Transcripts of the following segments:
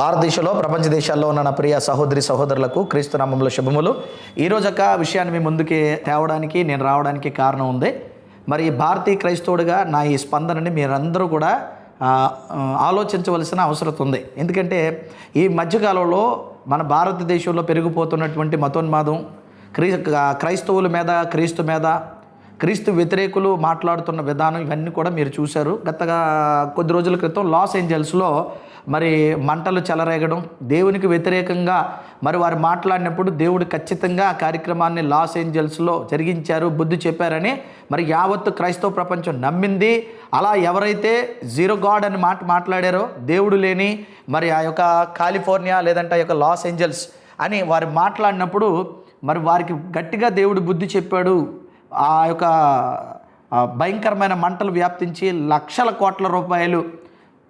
భారతదేశంలో ప్రపంచ దేశాల్లో ఉన్న నా ప్రియ సహోదరి సహోదరులకు క్రీస్తు నామంలో శుభములు. ఈరోజు ఒక విషయాన్ని మీ ముందుకి తేవడానికి నేను రావడానికి కారణం ఉంది. మరి భారతీయ క్రైస్తవుడిగా నా ఈ స్పందనని మీరందరూ కూడా ఆలోచించవలసిన అవసరం ఉంది. ఎందుకంటే ఈ మధ్యకాలంలో మన భారతదేశంలో పెరిగిపోతున్నటువంటి మతోన్మాదం క్రీ క్రైస్తవుల మీద క్రీస్తు మీద క్రీస్తు వ్యతిరేకులు మాట్లాడుతున్న విధానం ఇవన్నీ కూడా మీరు చూశారు. గతగా కొద్ది రోజుల క్రితం లాస్ ఏంజల్స్లో మరి మంటలు చెలరేగడం దేవునికి వ్యతిరేకంగా మరి వారు మాట్లాడినప్పుడు దేవుడు ఖచ్చితంగా ఆ కార్యక్రమాన్ని లాస్ ఏంజల్స్లో జరిగించారు బుద్ధి చెప్పారని మరి యావత్తు క్రైస్తవ ప్రపంచం నమ్మింది. అలా ఎవరైతే జీరో గాడ్ అని మాట మాట్లాడారో దేవుడు లేని మరి ఆ యొక్క కాలిఫోర్నియా లేదంటే ఆ యొక్క లాస్ ఏంజల్స్ అని వారు మాట్లాడినప్పుడు మరి వారికి గట్టిగా దేవుడు బుద్ధి చెప్పాడు. ఆ యొక్క భయంకరమైన మంటలు వ్యాప్తించి లక్షల కోట్ల రూపాయలు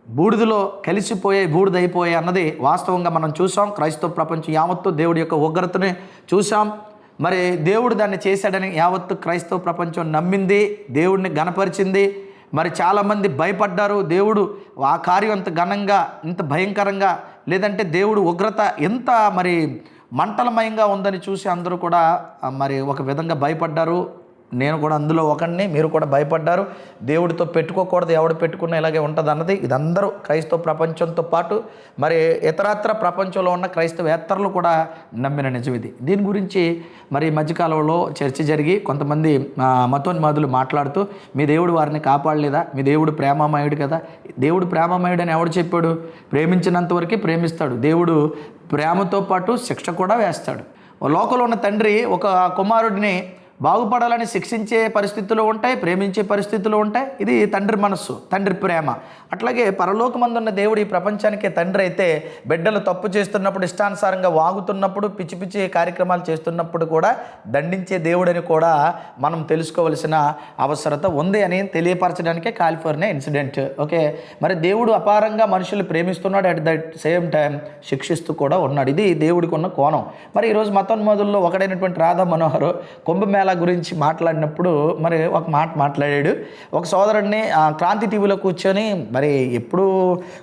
బూడిదలో కలిసిపోయే బూడిదైపోయాయి అన్నది వాస్తవంగా మనం చూసాం. క్రైస్తవ ప్రపంచం యావత్తు దేవుడి యొక్క ఉగ్రతని చూసాం. మరి దేవుడు దాన్ని చేశాడని యావత్తు క్రైస్తవ ప్రపంచం నమ్మింది దేవుడిని గనపరిచింది మరి చాలామంది భయపడ్డారు దేవుడు ఆ కార్యం అంత ఘనంగా ఇంత భయంకరంగా లేదంటే దేవుడు ఉగ్రత ఎంత మరి మంటలమయంగా ఉందని చూసి అందరూ కూడా మరి ఒక విధంగా భయపడ్డారు. నేను కూడా అందులో ఒకడిని మీరు కూడా భయపడ్డారు. దేవుడితో పెట్టుకోకూడదు ఎవడు పెట్టుకున్నా ఇలాగే ఉంటుంది అన్నది. ఇదందరూ క్రైస్తవ ప్రపంచంతో పాటు మరి ఇతరత్ర ప్రపంచంలో ఉన్న క్రైస్తవేత్తరులు కూడా నమ్మిన నిజం ఇది. దీని గురించి మరి ఈ మధ్యకాలంలో చర్చ జరిగి కొంతమంది మతోన్మాదులు మాట్లాడుతూ మీ దేవుడు వారిని కాపాడలేదా? మీ దేవుడు ప్రేమమయుడు కదా? దేవుడు ప్రేమమయుడు అని ఎవడు చెప్పాడు? ప్రేమించినంత వరకే ప్రేమిస్తాడు. దేవుడు ప్రేమతో పాటు శిక్ష కూడా వేస్తాడు. లోకంలో ఉన్న తండ్రి ఒక కుమారుడిని బాగుపడాలని శిక్షించే పరిస్థితులు ఉంటాయి ప్రేమించే పరిస్థితులు ఉంటాయి. ఇది తండ్రి మనస్సు తండ్రి ప్రేమ. అట్లాగే పరలోకమందున్న దేవుడు ఈ ప్రపంచానికే తండ్రి అయితే బిడ్డలు తప్పు చేస్తున్నప్పుడు ఇష్టానుసారంగా వాగుతున్నప్పుడు పిచ్చి పిచ్చి కార్యక్రమాలు చేస్తున్నప్పుడు కూడా దండించే దేవుడని కూడా మనం తెలుసుకోవలసిన అవసరత ఉంది అని తెలియపరచడానికే కాలిఫోర్నియా ఇన్సిడెంట్. ఓకే? మరి దేవుడు అపారంగా మనుషులు ప్రేమిస్తున్నాడు అట్ దట్ సేమ్ టైం శిక్షిస్తూ కూడా ఉన్నాడు. ఇది దేవుడికి ఉన్న కోణం. మరి ఈరోజు మతోన్మోదుల్లో ఒకడైనటువంటి రాధా మనోహర్ కుంభమేళ గురించి మాట్లాడినప్పుడు మరి ఒక మాట మాట్లాడాడు. ఒక సోదరుడిని క్రాంతి టీవీలో కూర్చొని మరి ఎప్పుడు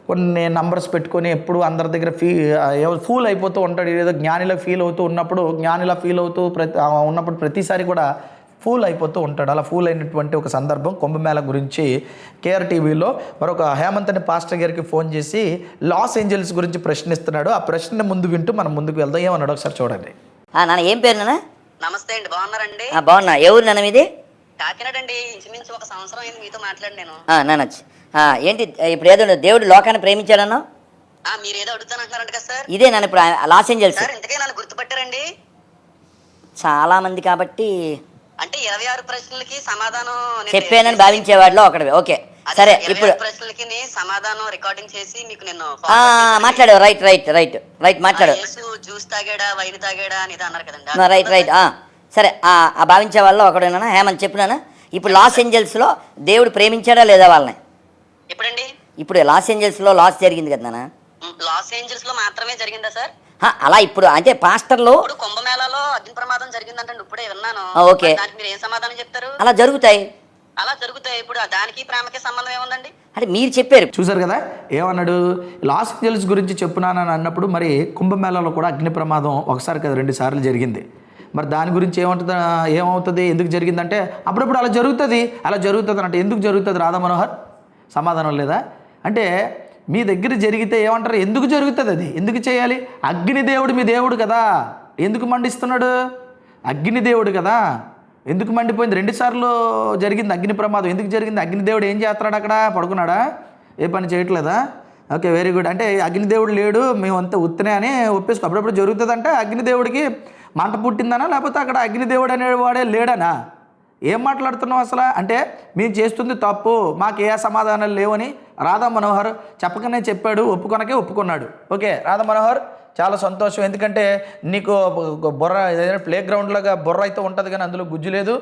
కొన్ని నంబర్స్ పెట్టుకొని ఎప్పుడు అందరి దగ్గర ఫీ ఫూల్ అయిపోతూ ఉంటాడు. ఏదో జ్ఞానిలా ఫీల్ అవుతూ ఉన్నప్పుడు జ్ఞానిలా ఫీల్ అవుతూ ప్రతి ఉన్నప్పుడు ప్రతిసారి కూడా ఫూల్ అయిపోతూ ఉంటాడు. అలా ఫూల్ అయినటువంటి ఒక సందర్భం కుంభమేళ గురించి కేఆర్ టీవీలో మరొక హేమంత్ అనే పాస్టర్ గారికి ఫోన్ చేసి లాస్ ఏంజల్స్ గురించి ప్రశ్నిస్తున్నాడు. ఆ ప్రశ్న ముందు వింటూ మనం ముందుకు వెళ్దాం. ఏమన్నాడు? ఒకసారి చూడండి. నాన్న ఏం పేరు నాన్న? నమస్తే అండి బాగున్నారండి? బాగున్నా. ఎవరు నాన్న మీది? కాకినాడ అండి ఇంచుమించు ఒక సంవత్సరం అయింది మీతో మాట్లాడి నేను. ఆ, నాన్న చి- ఆ, ఏంటి ఇప్పుడు ఏదో దేవుడు లోకాన్ని ప్రేమించాడన్నా? ఆ మీరు ఏదో అడుగుతానంటున్నారంట కదా సార్. ఇదే నన్ను ఇప్పుడు లాస్ ఏంజల్స్ సార్ ఇంతకే నన్ను గుర్తుపట్టారండి. చాలా మంది కాబట్టి అంటే ఇరవై ఆరు ప్రశ్నలకి సమాధానం నేను చెప్పానని భావించేవాడిలో ఒకటి ఓకే. సరే ఇప్పుడు ప్రశ్నలకి సమాధానం రికార్డింగ్ చేసి మీకు నేను ఆ, మాట్లాడావు రైట్ రైట్ రైట్ రైట్ మాట్లాడు. యేసు జ్యూస్ తాగాడా వైన్ తాగాడా అని ఇది అన్నారు కదండి. రైట్ రైట్ ఆ, సరే ఆ భావించే వాళ్ళలో ఒకడేనా హేమంత్ చెప్పినానా ఇప్పుడు లాస్ ఏంజల్స్లో దేవుడు ప్రేమించాడా లేదా వాళ్ళని? ఎప్పుడండి? ఇప్పుడు లాస్ ఏంజల్స్లో లాస్ జరిగింది కదా లాస్ ఏంజల్స్లో మాత్రమే జరిగిందా సార్? అలా ఇప్పుడు అంటే పాస్టర్లు కుంభమేళాలో అగ్ని ప్రమాదం జరిగిందంటే ఇప్పుడే విన్నాను. ఓకే. మీరు ఏం సమాధానం చెప్తారు? అలా జరుగుతాయి. అలా జరుగుతాయి ఇప్పుడు? దానికి ప్రేమకి సంబంధం ఏముందండి? అంటే మీరు చెప్పారు. చూశారు కదా? ఏమన్నాడు? లాస్ ఏంజల్స్ గురించి చెప్పున్నానని అన్నప్పుడు మరి కుంభమేళాలో కూడా అగ్ని ప్రమాదం ఒకసారి కదా రెండు సార్లు జరిగింది. మరి దాని గురించి ఏమంటుంది ఏమవుతుంది? ఎందుకు జరిగిందంటే అప్పుడప్పుడు అలా జరుగుతుంది. అలా జరుగుతుంది అంటే ఎందుకు జరుగుతుంది రాధా మనోహర్? సమాధానం లేదా? అంటే మీ దగ్గర జరిగితే ఏమంటారు? ఎందుకు జరుగుతుంది అది? ఎందుకు చేయాలి? అగ్ని దేవుడు మీ దేవుడు కదా. ఎందుకు మండిస్తున్నాడు? అగ్ని దేవుడు కదా. ఎందుకు మండిపోయింది? రెండుసార్లు జరిగింది అగ్ని ప్రమాదం. ఎందుకు జరిగింది? అగ్నిదేవుడు ఏం చేస్తున్నాడు అక్కడ? పడుకున్నాడా? ఏ పని చేయట్లేదా? ఓకే వెరీ గుడ్ అంటే అగ్నిదేవుడు లేడు మేమంతా ఉత్తనే అని ఒప్పేసుకో. అప్పుడప్పుడు జరుగుతుందంటే అగ్నిదేవుడికి మంట పుట్టిందనా? లేకపోతే అక్కడ అగ్నిదేవుడు అనేవాడే లేడనా? ఏం మాట్లాడుతున్నావు అసలు? అంటే మేము చేస్తుంది తప్పు మాకు ఏ సమాధానాలు లేవని రాధా మనోహర్ చెప్పకనే చెప్పాడు ఒప్పుకొనకే ఒప్పుకున్నాడు. ఓకే రాధా మనోహర్ చాలా సంతోషం. ఎందుకంటే నీకు బుర్ర ఏదైనా ప్లే గ్రౌండ్లాగా బుర్ర అయితే ఉంటుంది కానీ అందులో గుజ్జు లేదు.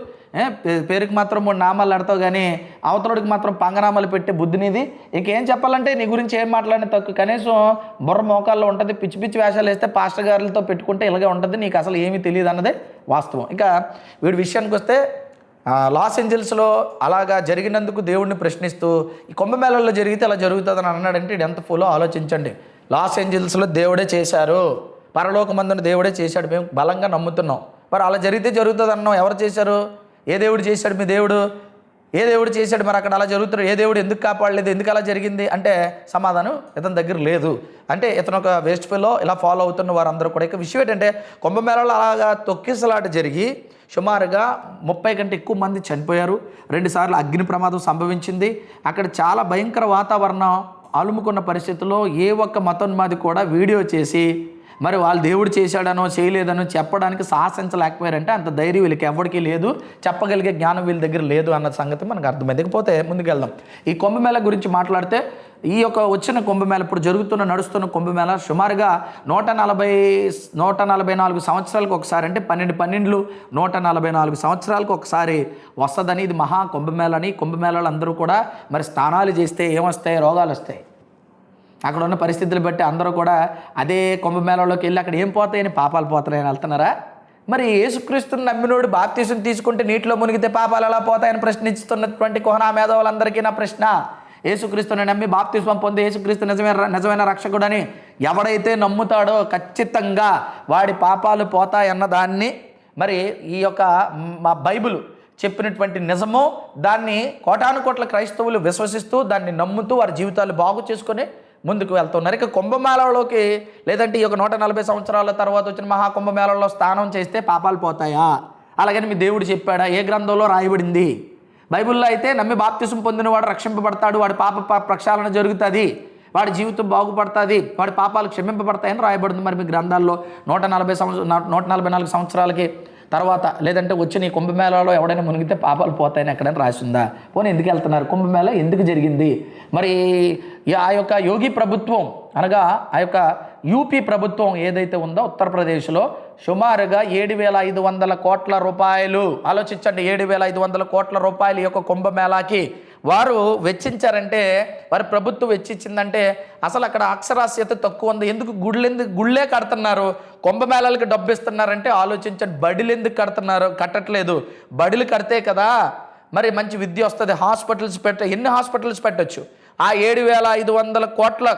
పేరుకి మాత్రం మూడు నామాలు ఆడతావు కానీ అవతలడికి మాత్రం పంగనామాలు పెట్టే బుద్ధినిది ఇంకేం చెప్పాలంటే నీ గురించి ఏం మాట్లాడిన తక్కువ. కనీసం బుర్ర మోకాల్లో ఉంటుంది పిచ్చి పిచ్చి వేషాలు వేస్తే పాస్టర్ గారులతో పెట్టుకుంటే ఇలాగే ఉంటుంది. నీకు అసలు ఏమీ తెలియదు అన్నదే వాస్తవం. ఇక వీడి విషయానికి వస్తే లాస్ ఏంజల్స్లో అలాగా జరిగినందుకు దేవుడిని ప్రశ్నిస్తూ ఈ కుంభమేళల్లో జరిగితే అలా జరుగుతుందని అన్నాడంటే ఇది ఎంత ఫులో ఆలోచించండి. లాస్ ఏంజల్స్లో దేవుడే చేశారు. పరలోకమందున దేవుడే చేశాడు. మేము బలంగా నమ్ముతున్నాం. మరి అలా జరిగితే జరుగుతుంది అన్నాం ఎవరు చేశారు? ఏ దేవుడు చేశాడు మీ దేవుడు? ఏ దేవుడు చేశాడు? మరి అక్కడ అలా జరుగుతున్నాడు. ఏ దేవుడు ఎందుకు కాపాడలేదు? ఎందుకు అలా జరిగింది? అంటే సమాధానం ఇతని దగ్గర లేదు. అంటే ఇతను ఒక వేస్ట్ ఫీల్లో ఇలా ఫాలో అవుతున్న వారందరూ కూడా. ఇక విషయం ఏంటంటే కుంభమేళలో అలాగా తొక్కిసలాట జరిగి సుమారుగా ముప్పై కంటే ఎక్కువ మంది చనిపోయారు. రెండుసార్లు అగ్ని ప్రమాదం సంభవించింది. అక్కడ చాలా భయంకర వాతావరణం. అలుముకున్న పరిస్థితుల్లో ఏ ఒక్క మతోన్మాది కూడా వీడియో చేసి మరి వాళ్ళు దేవుడు చేశాడనో చేయలేదనో చెప్పడానికి సాహసించలేకపోయారంటే అంత ధైర్యం వీళ్ళకి ఎవరికి లేదు. చెప్పగలిగే జ్ఞానం వీళ్ళ దగ్గర లేదు అన్న సంగతి మనకు అర్థమైంది. ఇకపోతే ముందుకెళ్దాం. ఈ కుంభమేళ గురించి మాట్లాడితే ఈ యొక్క వచ్చిన కుంభమేళ ఇప్పుడు జరుగుతున్న నడుస్తున్న కుంభమేళ సుమారుగా నూట నలభై నూట నలభై నాలుగు సంవత్సరాలకు ఒకసారి అంటే పన్నెండు పన్నెండులు నూట నలభై నాలుగు సంవత్సరాలకు ఒకసారి వస్తుందని ఇది మహా కుంభమేళ అని కుంభమేళలు అందరూ కూడా మరి స్నానాలు చేస్తే ఏమొస్తాయి? రోగాలు వస్తాయి. అక్కడ ఉన్న పరిస్థితులు బట్టి అందరూ కూడా అదే కుంభమేళలోకి వెళ్ళి అక్కడ ఏం పోతాయని పాపాలు పోతాయని వెళ్తున్నారా? మరి యేసుక్రీస్తుని నమ్మినోడు బాప్తీసం తీసుకుంటే నీటిలో మునిగితే పాపాలు ఎలా పోతాయని ప్రశ్నిస్తున్నటువంటి కోహనా మేధావులందరికీ నా ప్రశ్న. యేసుక్రీస్తుని నమ్మి బాప్తిస్వం పొంది యేసుక్రీస్తు నిజమైన నిజమైన రక్షకుడని ఎవడైతే నమ్ముతాడో ఖచ్చితంగా వాడి పాపాలు పోతాయన్నదాన్ని మరి ఈ యొక్క మా బైబిల్ చెప్పినటువంటి నిజము. దాన్ని కోటాను కోట్ల క్రైస్తవులు విశ్వసిస్తూ దాన్ని నమ్ముతూ వారి జీవితాలు బాగు చేసుకొని ముందుకు వెళ్తున్నారు. ఇక కుంభమేళలోకి లేదంటే ఈ యొక్క నూట నలభై సంవత్సరాల తర్వాత వచ్చిన మహాకుంభమేళలో స్నానం చేస్తే పాపాలు పోతాయా? అలాగని మీ దేవుడు చెప్పాడా ఏ గ్రంథంలో రాయబడింది? బైబిల్లో అయితే నమ్మి బాప్తిసం పొందినవాడు రక్షింపబడతాడు వాడి పాప ప్రక్షాళన జరుగుతుంది వాడి జీవితం బాగుపడుతుంది వాడి పాపాలు క్షమింపబడతాయని రాయబడుతుంది మరి మీ గ్రంథాల్లో నూట నలభై సంవత్సరం నూట నలభై నాలుగు సంవత్సరాలకి తర్వాత లేదంటే వచ్చిన ఈ కుంభమేళాలో ఎవడైనా మునిగితే పాపాలు పోతాయని ఎక్కడైనా రాసిందా? పోనీ ఎందుకు వెళ్తున్నారు? కుంభమేళ ఎందుకు జరిగింది? మరి ఈ- ఆ యొక్క యోగి ప్రభుత్వం అనగా ఆ యొక్క యూపీ ప్రభుత్వం ఏదైతే ఉందో ఉత్తరప్రదేశ్లో సుమారుగా ఏడు వేల ఐదు వందల కోట్ల రూపాయలు. ఆలోచించండి ఏడు వేల ఐదు వందల కోట్ల రూపాయలు ఈ యొక్క కుంభమేళాకి వారు వెచ్చించారంటే వారి ప్రభుత్వం వెచ్చించిందంటే అసలు అక్కడ అక్షరాస్యత తక్కువ ఉంది. ఎందుకు గుళ్ళు ఎందుకు గుళ్ళే కడుతున్నారు? కుంభమేళాలకి డబ్బు ఇస్తున్నారంటే ఆలోచించండి. బడిలు ఎందుకు కడుతున్నారు? కట్టట్లేదు. బడులు కడితే కదా మరి మంచి విద్య వస్తుంది. హాస్పిటల్స్ పెట్ట ఎన్ని హాస్పిటల్స్ పెట్టొచ్చు? ఆ ఏడు వేల ఐదు వందల కోట్ల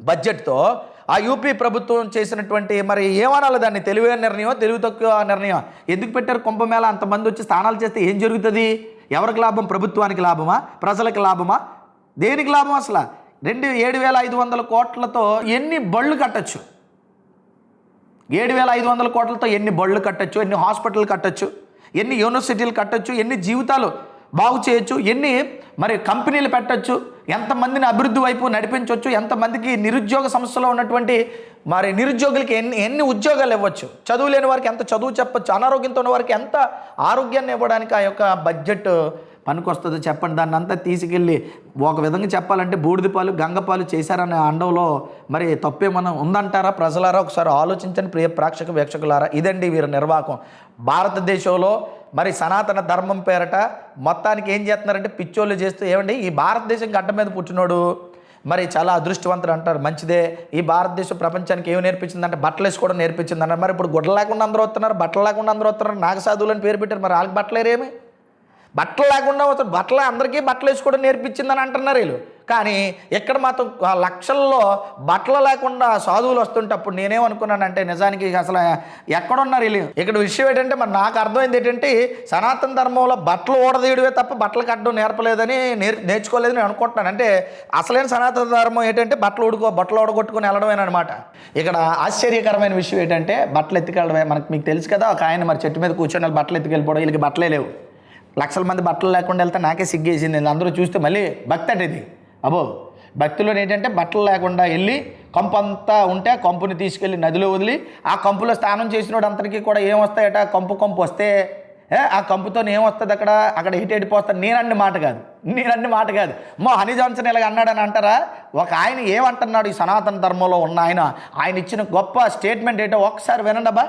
బడ్జెట్తో ఆ యూపీ ప్రభుత్వం చేసినటువంటి మరి ఏమనాలి దాన్ని? తెలివైన నిర్ణయం తెలివి తక్కువ నిర్ణయం ఎందుకు పెట్టారు కుంభమేళ అంతమంది వచ్చి స్నానాలు చేస్తే ఏం జరుగుతుంది? ఎవరికి లాభం? ప్రభుత్వానికి లాభమా? ప్రజలకు లాభమా? దేనికి లాభం అసలు? రెండు ఏడు వేల ఐదు వందల కోట్లతో ఎన్ని బళ్ళు కట్టచ్చు? ఏడు వేల ఐదు వందల కోట్లతో ఎన్ని బళ్ళు కట్టచ్చు? ఎన్ని హాస్పిటల్ కట్టచ్చు? ఎన్ని యూనివర్సిటీలు కట్టచ్చు? ఎన్ని జీవితాలు? బాగు చేయొచ్చు ఎన్ని మరి కంపెనీలు పెట్టచ్చు ఎంతమందిని అభివృద్ధి వైపు నడిపించవచ్చు ఎంతమందికి నిరుద్యోగ సమస్యలో ఉన్నటువంటి మరి నిరుద్యోగులకి ఎన్ని ఎన్ని ఉద్యోగాలు ఇవ్వచ్చు చదువు లేని వారికి ఎంత చదువు చెప్పచ్చు అనారోగ్యంతో ఉన్న వారికి ఎంత ఆరోగ్యాన్ని ఇవ్వడానికి ఆ యొక్క బడ్జెట్ పనికొస్తుందో చెప్పండి. దాన్ని అంతా తీసుకెళ్ళి ఒక విధంగా చెప్పాలంటే బూడిదపాలు గంగపాలు చేశారనే అండంలో మరి తప్పేమన్నా ఉందంటారా? ప్రజలారా ఒకసారి ఆలోచించండి ప్రియ ప్రేక్షక వీక్షకులారా. ఇదండి వీరి నిర్వాహకం. భారతదేశంలో మరి సనాతన ధర్మం పేరట మొత్తానికి ఏం చేస్తున్నారంటే పిచ్చోళ్ళు చేస్తూ ఏమండి? ఈ భారతదేశం గడ్డ మీద పుట్టినోడు. మరి చాలా అదృష్టవంతుడు అంటారు. మంచిదే. ఈ భారతదేశం ప్రపంచానికి ఏమి నేర్పించిందంటే బట్టలు వేసుకోవడం నేర్పించింది అన్నారు మరి ఇప్పుడు గుడ్డ లేకుండా అందరూ వస్తున్నారు బట్టలు లేకుండా అందరూ వస్తున్నారు. నాగసాధువులు అని పేరు పెట్టారు. మరి వాళ్ళకి బట్టలేరేమి బట్టలు లేకుండా వస్తారు బట్టలు అందరికీ బట్టలు వేసుకోవడం నేర్పించిందని అంటున్నారు వీళ్ళు. కానీ ఇక్కడ మాత్రం లక్షల్లో బట్టలు లేకుండా సాధువులు వస్తుంటే అప్పుడు నేనేమనుకున్నానంటే నిజానికి అసలు ఎక్కడున్నారు వీళ్ళు? ఇక్కడ విషయం ఏంటంటే మరి నాకు అర్థమైంది ఏంటంటే సనాతన ధర్మంలో బట్టలు ఓడదీయడమే తప్ప బట్టలు కట్టడం నేర్పలేదని నేర్ నేర్చుకోలేదని నేను అనుకుంటున్నాను. అంటే అసలైన సనాతన ధర్మం ఏంటంటే బట్టలు ఉడుకో బట్టలు ఓడగొట్టుకుని వెళ్ళడమేనమాట ఇక్కడ ఆశ్చర్యకరమైన విషయం ఏంటంటే బట్టలు ఎత్తుకెళ్ళడమే. మనకు మీకు తెలుసు కదా ఒక ఆయన మరి చెట్టు మీద కూర్చొని వాళ్ళు బట్టలు ఎత్తుకెళ్ళిపోవడం వీళ్ళకి బట్టలే లేవు. లక్షల మంది బట్టలు లేకుండా వెళ్తే నాకే సిగ్గేసింది. అందరూ చూస్తే మళ్ళీ భక్తి అంటే ఇది. అబో భక్తిలో ఏంటంటే బట్టలు లేకుండా వెళ్ళి కంపు అంతా ఉంటే ఆ కంపుని తీసుకెళ్ళి నదిలో వదిలి ఆ కంపులో స్నానం చేసినోడు అందరికీ కూడా ఏం వస్తాయట కంపు కంపు వస్తే ఆ కంపుతో ఏం వస్తుంది అక్కడ అక్కడ హిట్ ఎడిపోస్తాను నేనన్ని మాట కాదు. నేనన్ని మాట కాదు. మా హనీ జాన్సన్ ఇలాగ అన్నాడని అంటారా? ఒక ఆయన ఏమంటున్నాడు ఈ సనాతన ధర్మంలో ఉన్న ఆయన? ఆయన ఇచ్చిన గొప్ప స్టేట్మెంట్ ఏంటో ఒకసారి వినండి అబ్బా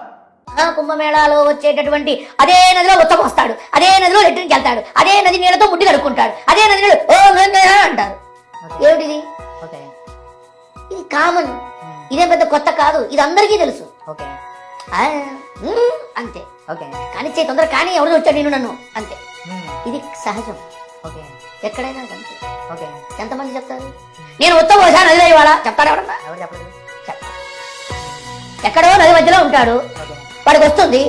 కుంభమేళాలో వచ్చేటటువంటి అదే నదిలో ఉత్తమొస్తాడు అదే నదిలో లెట్రిన్కి వెళ్తాడు అదే నది నీళ్ళతో ముడ్డి కడుక్కుంటాడు అదే నది నీళ్ళు ఓ అంటారు. ఏమిటిది? ఇది కామన్. ఇదే పెద్ద కొత్త కాదు. ఇది అందరికీ తెలుసు. అంతే. ఓకే. కానీ చే తొందర కానీ ఎవరు వచ్చాడు నేను నన్ను. అంతే. ఇది సహజం. ఓకే. ఎక్కడైనా అంతే. ఓకే. ఎంతమంది చెప్తారు? నేను ఉత్తమ పోసాను నదిలో ఇవాళ చెప్తాడు ఎవడన్నా ఎవరు చెప్పలేదు? చెప్తా. ఎక్కడో నది మధ్యలో ఉంటాడు. వాడికి వస్తుంది.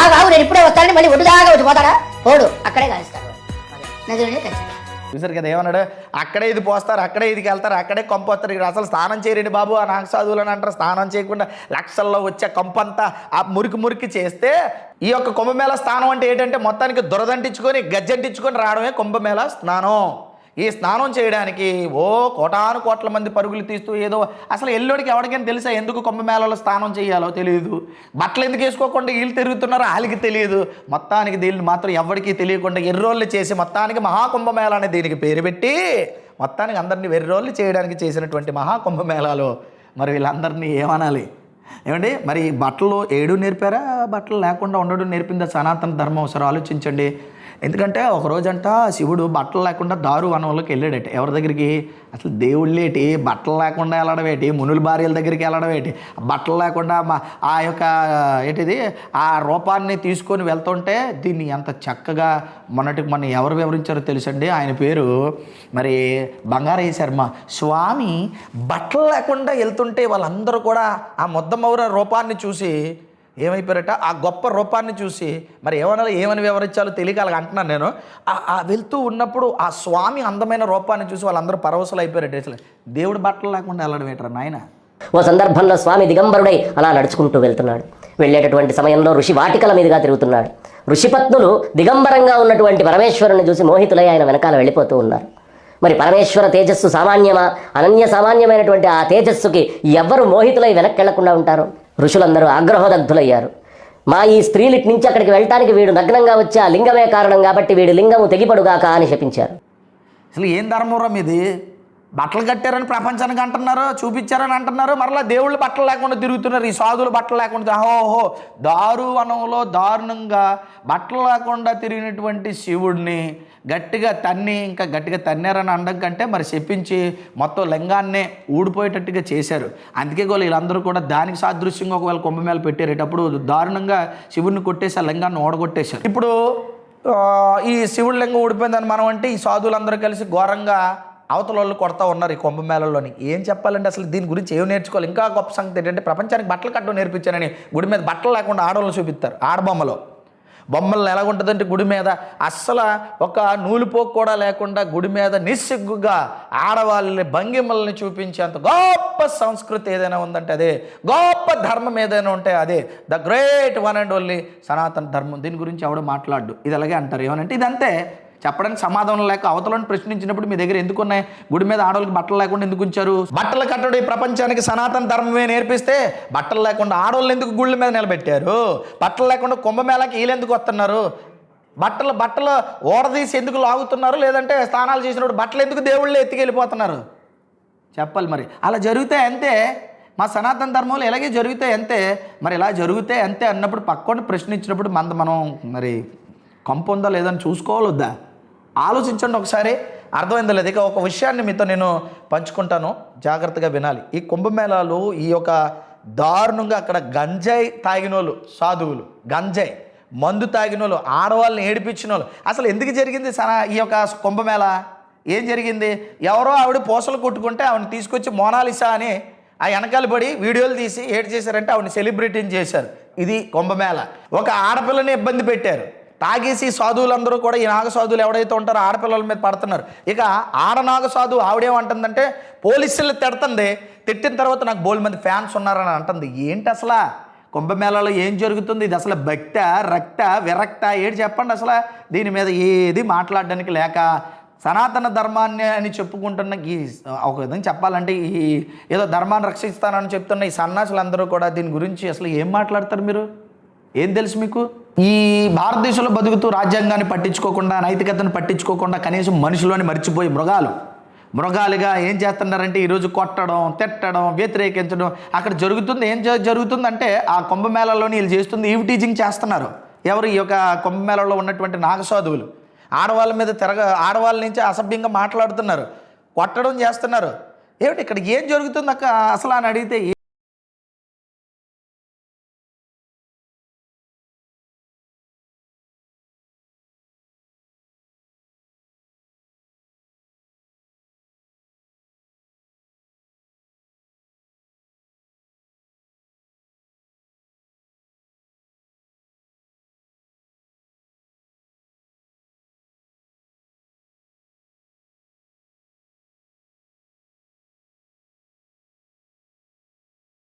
ఆ రావు నేను ఇప్పుడే వస్తానని మళ్ళీ ఒడ్డుదాగా వచ్చి పోతాడా? పోడు అక్కడే కలుస్తాడు నదిలోనే కలిసి చూసారు కదా ఏమన్నాడు? అక్కడే ఇది పోస్తారు అక్కడే ఇదికి వెళ్తారు అక్కడే కంపు వస్తారు. ఇక్కడ అసలు స్నానం చేయరండి బాబు ఆ నాకు సాధువులు అని అంటారు. స్నానం చేయకుండా లక్షల్లో వచ్చే కంపంతా అంతా ఆ మురికి మురికి చేస్తే ఈ యొక్క కుంభమేళ స్నానం అంటే ఏంటంటే మొత్తానికి దురదంటించుకొని గజ్జంటించుకొని రావడమే కుంభమేళ స్నానం. ఈ స్నానం చేయడానికి ఓ కోటాను కోట్ల మంది పరుగులు తీస్తూ ఏదో అసలు ఎల్లుడికి ఎవరికైనా తెలుసా ఎందుకు కుంభమేళలో స్నానం చేయాలో తెలియదు బట్టలు ఎందుకు వేసుకోకుండా వీళ్ళు తిరుగుతున్నారో వాళ్ళకి తెలియదు మొత్తానికి దీన్ని మాత్రం ఎవరికీ తెలియకుండా ఎర్రోళ్ళు చేసి మొత్తానికి మహాకుంభమేళ అనే దీనికి పేరు పెట్టి మొత్తానికి అందరినీ వెర్రోళ్ళు చేయడానికి చేసినటువంటి మహాకుంభమేళాలో మరి వీళ్ళందరినీ ఏమనాలి? ఏమండి? మరి బట్టలు ఏడు నేర్పారా? బట్టలు లేకుండా ఉండడం నేర్పిందా సనాతన ధర్మం? ఒకసారి ఆలోచించండి. ఎందుకంటే ఒక రోజంట శివుడు బట్టలు లేకుండా దారు వనంలోకి వెళ్ళాడట. ఎవరి దగ్గరికి? అసలు దేవుళ్ళేటి? బట్టలు లేకుండా వెళ్ళడమేటి? మునుల భార్యల దగ్గరికి వెళ్ళడమేటి? బట్టలు లేకుండా మా ఆ యొక్క ఏంటిది? ఆ రూపాన్ని తీసుకొని వెళ్తుంటే దీన్ని ఎంత చక్కగా మొన్నటికి మన ఎవరు వివరించారో తెలుసండి? ఆయన పేరు మరి బంగారయ్య శర్మ. స్వామి బట్టలు లేకుండా వెళ్తుంటే వాళ్ళందరూ కూడా ఆ ముద్దమౌర రూపాన్ని చూసి ఏమైపోయారట? ఆ గొప్ప రూపాన్ని చూసి మరి ఏమనాలి ఏమని వివరించాలో తెలియక అలాగ అంటున్నాను నేను. ఆ- వెళ్తూ ఉన్నప్పుడు ఆ స్వామి అందమైన రూపాన్ని చూసి వాళ్ళందరూ పరవశలు అయిపోయారట. అసలు దేవుడు బట్టలు లేకుండా వెళ్ళడం ఏంటారు నాయన? ఓ సందర్భంలో స్వామి దిగంబరుడై అలా నడుచుకుంటూ వెళ్తున్నాడు. వెళ్ళేటటువంటి సమయంలో ఋషి వాటికల మీదుగా తిరుగుతున్నాడు. ఋషిపత్నులు దిగంబరంగా ఉన్నటువంటి పరమేశ్వరుని చూసి మోహితులై ఆయన వెనకాల వెళ్ళిపోతూ ఉన్నారు. మరి పరమేశ్వర తేజస్సు సామాన్యమా? అనన్య సామాన్యమైనటువంటి ఆ తేజస్సుకి ఎవ్వరు మోహితులై వెనక్కి వెళ్ళకుండా ఉంటారు? ఋషులందరూ ఆగ్రహోదగ్ధులయ్యారు. మా ఈ స్త్రీలిటి నుంచి అక్కడికి వెళ్ళటానికి వీడు నగ్నంగా వచ్చే ఆ లింగమే కారణం కాబట్టి వీడి లింగము తెగిపడుగాక అని శపించారు. అసలు ఏం ధర్మరం ఇది? బట్టలు కట్టారని ప్రపంచానికి అంటున్నారు చూపించారని అంటున్నారు. మరలా దేవుళ్ళు బట్టలు లేకుండా తిరుగుతున్నారు. ఈ సాధువులు బట్టలు లేకుండా ఓహో దారు వనంలో దారుణంగా బట్టలు లేకుండా తిరిగినటువంటి శివుడిని గట్టిగా తన్ని ఇంకా గట్టిగా తన్నారని అనడం కంటే మరి చెప్పించి మొత్తం లింగాన్నే ఊడిపోయేటట్టుగా చేశారు. అందుకే గోలు వీళ్ళందరూ కూడా దానికి సాదృశ్యంగా ఒకవేళ కుంభమేళ పెట్టారేటప్పుడు దారుణంగా శివుడిని కొట్టేసి ఆ లింగాన్ని ఓడగొట్టేశారు. ఇప్పుడు ఈ శివుడి లింగం ఊడిపోయిందని మనం అంటే ఈ సాధువులందరూ కలిసి ఘోరంగా అవతల వాళ్ళు కొడతా ఉన్నారు ఈ కుంభమేళలోని ఏం చెప్పాలంటే అసలు? దీని గురించి ఏం నేర్చుకోవాలి? ఇంకా గొప్ప సంగతి ఏంటంటే ప్రపంచానికి బట్టలు కట్టడం నేర్పించానని గుడి మీద బట్టలు లేకుండా ఆడవాళ్ళు చూపిస్తారు ఆడబొమ్మలో బొమ్మలు. ఎలాగుంటుందంటే గుడి మీద అస్సలు ఒక నూలుపోకు కూడా లేకుండా గుడి మీద నిస్సిగ్గుగా ఆడవాళ్ళని భంగిమల్ని చూపించేంత గొప్ప సంస్కృతి ఏదైనా ఉందంటే అదే. గొప్ప ధర్మం ఏదైనా ఉంటే అదే. The great one and only Sanatana ధర్మం. దీని గురించి ఎవడో మాట్లాడు ఇది అలాగే అంటారు. ఏమనంటే ఇదంతే. చెప్పడానికి సమాధానం లేక అవతలను ప్రశ్నించినప్పుడు మీ దగ్గర ఎందుకు ఉన్నాయి? గుడి మీద ఆడవాళ్ళకి బట్టలు లేకుండా ఎందుకు ఉంచారు? బట్టలు కట్టడం ఈ ప్రపంచానికి సనాతన ధర్మమే నేర్పిస్తే బట్టలు లేకుండా ఆడవాళ్ళు ఎందుకు గుళ్ళ మీద నిలబెట్టారు? బట్టలు లేకుండా కుంభమేళాకి వీళ్ళు ఎందుకు వస్తున్నారు? బట్టలు బట్టలు ఓడదీసి ఎందుకు లాగుతున్నారు? లేదంటే స్నానాలు చేసినప్పుడు బట్టలు ఎందుకు దేవుళ్ళు ఎత్తుకెళ్ళిపోతున్నారు? చెప్పాలి మరి. అలా జరిగితే అంతే. మా సనాతన ధర్మంలో ఇలాగే జరిగితే అంతే. మరి ఇలా జరిగితే అంతే అన్నప్పుడు పక్కన ప్రశ్నించినప్పుడు మంద మనం మరి కంపు ఉందా లేదని చూసుకోవాలి వద్దా? ఆలోచించండి ఒకసారి. అర్థమైందా లేదు? ఇక ఒక విషయాన్ని మీతో నేను పంచుకుంటాను. జాగ్రత్తగా వినాలి. ఈ కుంభమేళాలు ఈ యొక్క దారుణంగా అక్కడ గంజాయి తాగినోళ్ళు సాధువులు గంజాయి మందు తాగినోళ్ళు ఆడవాళ్ళని ఏడిపించిన వాళ్ళు అసలు ఎందుకు జరిగింది సనా ఈ యొక్క కుంభమేళ? ఏం జరిగింది? ఎవరో ఆవిడ పూసలు కొట్టుకుంటే ఆవిడని తీసుకొచ్చి మోనాలిసా అని ఆ వెనకాల పడి వీడియోలు తీసి ఏడు చేశారంటే ఆవిడని సెలబ్రిటీని చేశారు. ఇది కుంభమేళ. ఒక ఆడపిల్లని ఇబ్బంది పెట్టారు. తాగేసి సాధువులందరూ కూడా ఈ నాగ సాధువులు ఎవడైతే ఉంటారో ఆడపిల్లల మీద పడుతున్నారు. ఇక ఆడ నాగ సాధువు ఆవిడేమంటుందంటే పోలీసులు తిడుతుంది. తిట్టిన తర్వాత నాకు బోల్ మంది ఫ్యాన్స్ ఉన్నారని అంటుంది. ఏంటి అసలు? కుంభమేళాలో ఏం జరుగుతుంది? ఇది అసలు భక్త రక్త విరక్త? ఏడు చెప్పండి అసలు? దీని మీద ఏది మాట్లాడడానికి లేక సనాతన ధర్మాన్ని అని చెప్పుకుంటున్న ఈ ఒక విధంగా చెప్పాలంటే ఈ ఏదో ధర్మాన్ని రక్షిస్తానని చెప్తున్న ఈ సన్నాసులందరూ కూడా దీని గురించి అసలు ఏం మాట్లాడతారు మీరు? ఏం తెలుసు మీకు? ఈ భారతదేశంలో బతుకుతూ రాజ్యాంగాన్ని పట్టించుకోకుండా నైతికతను పట్టించుకోకుండా కనీసం మనుషులని మర్చిపోయి మృగాలు. మృగాలుగా ఏం చేస్తున్నారంటే ఈరోజు కొట్టడం తిట్టడం వ్యతిరేకించడం అక్కడ జరుగుతుంది ఏం జ- జరుగుతుందంటే ఆ కుంభమేళాలోని వీళ్ళు చేస్తుంది ఈవ్ టీచింగ్ చేస్తున్నారు. ఎవరు ఈ యొక్క కుంభమేళలో ఉన్నటువంటి నాగసాధువులు? ఆడవాళ్ళ మీద తిరగ ఆడవాళ్ళ నుంచి అసభ్యంగా మాట్లాడుతున్నారు కొట్టడం చేస్తున్నారు. ఏమిటి ఇక్కడ ఏం జరుగుతుంది అక్క అసలు అని అడిగితే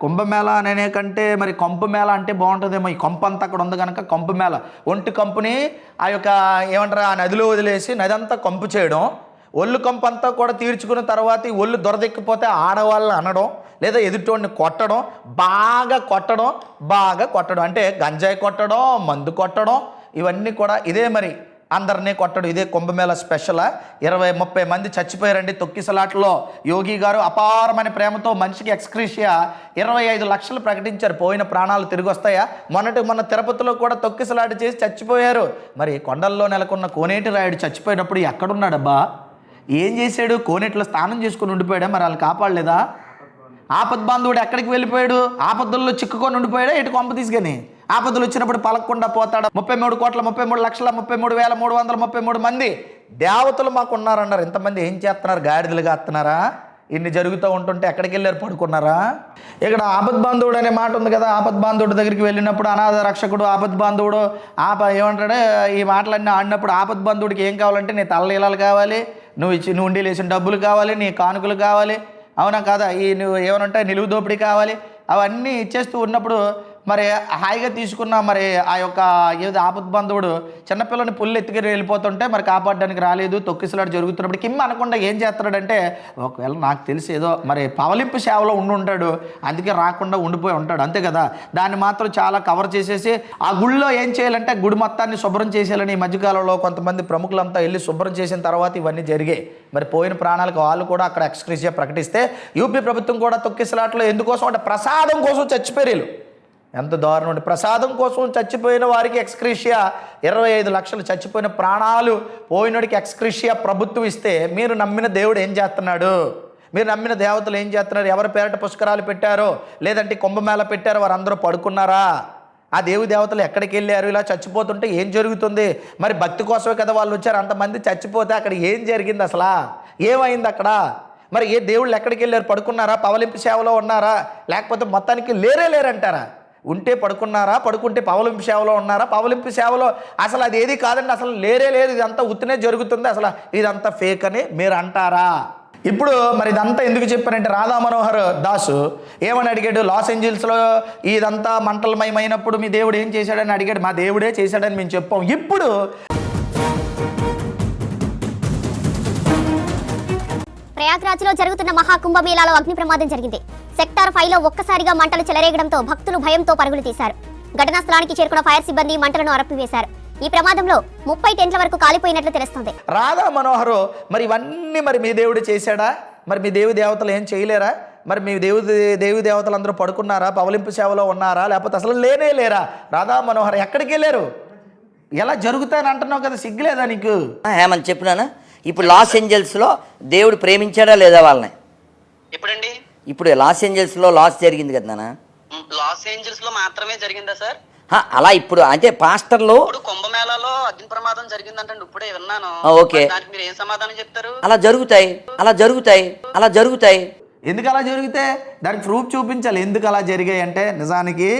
కుంభమేళ అనే కంటే మరి కొంపమేళ అంటే బాగుంటుందేమో. ఈ కొంప అంతా అక్కడ ఉంది కనుక కొంపమేళ. ఒంటి కంపుని ఆ యొక్క ఏమంటారు ఆ నదిలో వదిలేసి నది అంతా కంపు చేయడం ఒళ్ళు కంపంతా అంతా కూడా తీర్చుకున్న తర్వాత ఈ ఒళ్ళు దొరదెక్కిపోతే ఆడవాళ్ళని అనడం లేదా ఎదుటోడిని కొట్టడం బాగా కొట్టడం బాగా కొట్టడం. అంటే గంజాయి కొట్టడం మందు కొట్టడం ఇవన్నీ కూడా ఇదే మరి అందరినీ కొట్టడం ఇదే కుంభమేళ స్పెషల్. ఇరవై ముప్పై మంది చచ్చిపోయారండి తొక్కిసలాట్లో. యోగి గారు అపారమైన ప్రేమతో మనిషికి ఎక్స్క్రీషియా. ఇరవై ఐదు లక్షలు ప్రకటించారు. పోయిన ప్రాణాలు తిరిగి వస్తాయా మొన్నటి మొన్న తిరుపతిలో కూడా తొక్కిసలాట చేసి చచ్చిపోయారు. మరి కొండల్లో నెలకొన్న కోనేటి రాయుడు చచ్చిపోయినప్పుడు ఎక్కడున్నాడబ్బా? ఏం చేశాడు? కోనేటిలో స్నానం చేసుకుని ఉండిపోయాడా? మరి వాళ్ళు కాపాడలేదా? ఆపద్బాంధవుడు ఎక్కడికి వెళ్ళిపోయాడు? ఆపద్దుల్లో చిక్కుకొని ఉండిపోయాడా? ఎటు కొంప తీసుకొని? ఆపదలు వచ్చినప్పుడు పలకకుండా పోతాడు. ముప్పై మూడు కోట్ల ముప్పై మూడు లక్షల ముప్పై మూడు వేల మూడు వందల ముప్పై మూడు మంది దేవతలు మాకు ఉన్నారన్నారు. ఇంతమంది ఏం చేస్తున్నారు? గాడిదలుగా వస్తున్నారా ఇన్ని జరుగుతూ ఉంటుంటే ఎక్కడికి వెళ్ళారు? పడుకున్నారా? ఇక్కడ ఆపద్బాంధవుడు అనే మాట ఉంది కదా. ఆపద్బాంధవుడి దగ్గరికి వెళ్ళినప్పుడు అనాథ రక్షకుడు ఆపద్బాంధవుడు ఆప ఏమంటాడు? ఈ మాటలన్నీ ఆడినప్పుడు ఆపద్బాంధవుడికి ఏం కావాలంటే నీ తలనీలాలు కావాలి నువ్వు ఇచ్చి నువ్వు ఉండి లేచిన డబ్బులు కావాలి నీ కానుకలు కావాలి. అవునా కాదా? ఈ నువ్వు ఏమనంటే నిలువు దోపిడీ కావాలి. అవన్నీ ఇచ్చేస్తూ ఉన్నప్పుడు మరి హాయిగా తీసుకున్న మరి ఆ యొక్క ఏదో ఆపద్బంధువుడు చిన్నపిల్లని పుల్లు ఎత్తుకుని వెళ్ళిపోతుంటే మరి కాపాడడానికి రాలేదు తొక్కిసలాడు జరుగుతున్నప్పుడు కిమ్ అనకుండా ఏం చేస్తాడంటే ఒకవేళ నాకు తెలిసి ఏదో మరి పవలింపు సేవలో ఉండి ఉంటాడు అందుకే రాకుండా ఉండిపోయి ఉంటాడు అంతే కదా? దాన్ని మాత్రం చాలా కవర్ చేసేసి ఆ గుళ్ళో ఏం చేయాలంటే గుడి మొత్తాన్ని శుభ్రం చేసేయాలని ఈ మధ్యకాలంలో కొంతమంది ప్రముఖులంతా వెళ్ళి శుభ్రం చేసిన తర్వాత ఇవన్నీ జరిగాయి. మరి పోయిన ప్రాణాలకు వాళ్ళు కూడా అక్కడ ఎక్స్క్రీజియా ప్రకటిస్తే యూపీ ప్రభుత్వం కూడా తొక్కిసలాట్లో ఎందుకోసం అంటే ప్రసాదం కోసం చచ్చిపోయారు ఎంత దారుణం ప్రసాదం కోసం చచ్చిపోయిన వారికి ఎక్స్క్రిషియా ఇరవై ఐదు లక్షలు చచ్చిపోయిన ప్రాణాలు పోయినోడికి ఎక్స్క్రిషియా ప్రభుత్వం ఇస్తే మీరు నమ్మిన దేవుడు ఏం చేస్తున్నాడు? మీరు నమ్మిన దేవతలు ఏం చేస్తున్నారు? ఎవరి పేరట పుష్కరాలు పెట్టారో? లేదంటే కుంభమేళ పెట్టారో? వారందరూ పడుకున్నారా? ఆ దేవు దేవతలు ఎక్కడికి వెళ్ళారు? ఇలా చచ్చిపోతుంటే ఏం జరుగుతుంది? మరి భక్తి కోసమే కదా వాళ్ళు వచ్చారు? అంతమంది చచ్చిపోతే అక్కడ ఏం జరిగింది అసలా? ఏమైంది అక్కడ? మరి ఏ దేవుళ్ళు ఎక్కడికి వెళ్ళారు? పడుకున్నారా? పవలింపు సేవలో ఉన్నారా? లేకపోతే మొత్తానికి లేరే లేరంటారా? ఉంటే పడుకున్నారా? పడుకుంటే పవలింపు సేవలో ఉన్నారా? పవలింపు సేవలో అసలు అది ఏది కాదండి అసలు లేరే లేదు ఇదంతా ఉత్తినే జరుగుతుంది అసలు ఇదంతా ఫేక్ అని మీరు అంటారా? ఇప్పుడు మరి ఇదంతా ఎందుకు చెప్పారంటే రాధా మనోహర్ దాసు ఏమని అడిగాడు? లాస్ ఏంజల్స్లో ఇదంతా మంటలమయమైనప్పుడు మీ దేవుడు ఏం చేశాడని అడిగాడు? మా దేవుడే చేశాడని మేము చెప్పాం. ఇప్పుడు ప్రయాగ్రాజ్లో జరుగుతున్న మహాకుంభమేళాలో అగ్ని ప్రమాదం జరిగింది. సెక్టార్ ఫైవ్లో ఒక్కసారిగా మంటలు చెలరేగడంతో భక్తులు భయంతో పరుగులు తీశారు. ఘటనా స్థలానికి చేరుకున్న ఫైర్ సిబ్బంది మంటలను అరపివేశారు. ఈ ప్రమాదంలో ముప్పై టెంట్ల వరకు కాలిపోయినట్లు తెలుస్తోంది. రాధా మనోహరు మరి ఇవన్నీ మరి మీ దేవుడు చేశాడా? మరి మీ దేవు దేవతలు ఏం చేయలేరా? మరి మీ దేవు దేవి దేవతలు అందరూ పడుకున్నారా? పవలింపు సేవలో ఉన్నారా? లేకపోతే అసలు లేనే లేరా? రాధా మనోహర్ ఎక్కడికి వెళ్ళారు ఎలా జరుగుతాయని అంటున్నావు కదా సిగ్గులేదా నీకు? హేమంత్ చెప్పినానా ఇప్పుడు లాస్ ఏంజల్స్లో దేవుడు ప్రేమించాడా లేదా వాళ్ళని? ఎప్పుడండి? ఇప్పుడు లాస్ ఏంజల్స్లో లాస్ జరిగింది కదా నాన్న. లాస్ ఏంజల్స్లో మాత్రమే జరిగిందా సార్? అలా ఇప్పుడు అంటే పాస్టర్లు ఇప్పుడు కుంభమేళాలో అగ్ని ప్రమాదం జరిగిందంటే ఇప్పుడే విన్నాను. ఓకే. దానికి మీరు ఏం సమాధానం చెప్తారు? అలా జరుగుతాయి అలా జరుగుతాయి అలా జరుగుతాయి. ఎందుకు అలా జరిగితే? దానికి ప్రూఫ్ చూపించాలి. ఎందుకు అలా జరిగాయి అంటే నిజానికి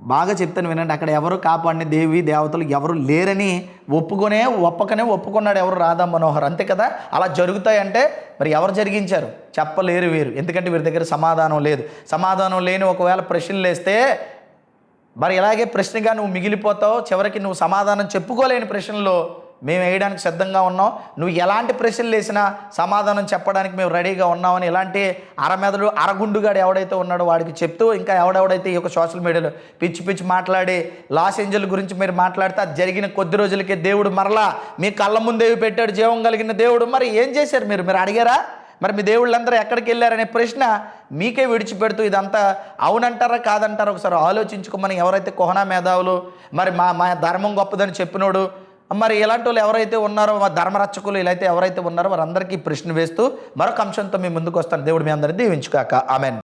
బాగా చెప్తాను వినండి. అక్కడ ఎవరు కాపాడిన దేవి దేవతలు ఎవరు లేరని ఒప్పుకొనే ఒప్పకనే ఒప్పుకున్నాడు ఎవరు? రాధా మనోహర్. అంతే కదా? అలా జరుగుతాయంటే మరి ఎవరు జరిగించారు? చెప్పలేరు వీరు. ఎందుకంటే వీరి దగ్గర సమాధానం లేదు. సమాధానం లేని ఒకవేళ ప్రశ్నలు వేస్తే మరి ఇలాగే ప్రశ్నగా నువ్వు మిగిలిపోతావు చివరికి నువ్వు సమాధానం చెప్పుకోలేని ప్రశ్నలు మేము వేయడానికి సిద్ధంగా ఉన్నాం. నువ్వు ఎలాంటి ప్రశ్నలు వేసినా సమాధానం చెప్పడానికి మేము రెడీగా ఉన్నామని ఇలాంటి అరమెదడు అరగుండుగాడు ఎవడైతే ఉన్నాడో వాడికి చెప్తూ ఇంకా ఎవడెవడైతే ఈ యొక్క సోషల్ మీడియాలో పిచ్చి పిచ్చి మాట్లాడి లాస్ ఏంజల్ గురించి మీరు మాట్లాడితే అది జరిగిన కొద్ది రోజులకే దేవుడు మరలా మీ కళ్ళ ముందే పెట్టాడు జీవం కలిగిన దేవుడు. మరి ఏం చేశారు మీరు? మీరు అడిగారా? మరి మీ దేవుళ్ళందరూ ఎక్కడికి వెళ్ళారనే ప్రశ్న మీకే విడిచిపెడుతూ ఇదంతా అవునంటారా కాదంటారా ఒకసారి ఆలోచించుకోమని ఎవరైతే కోహనా మేధావులు మరి మా మా ధర్మం గొప్పదని చెప్పినోడు మరి ఇలాంటి వాళ్ళు ఎవరైతే ఉన్నారో మా ధర్మరక్షకులు ఇలా అయితే ఎవరైతే ఉన్నారో వారందరికీ ప్రశ్న వేస్తూ మరొక అంశంతో మీ ముందుకు వస్తాను. దేవుడు మీ అందరినీ దీవించుకాక ఆమెన్.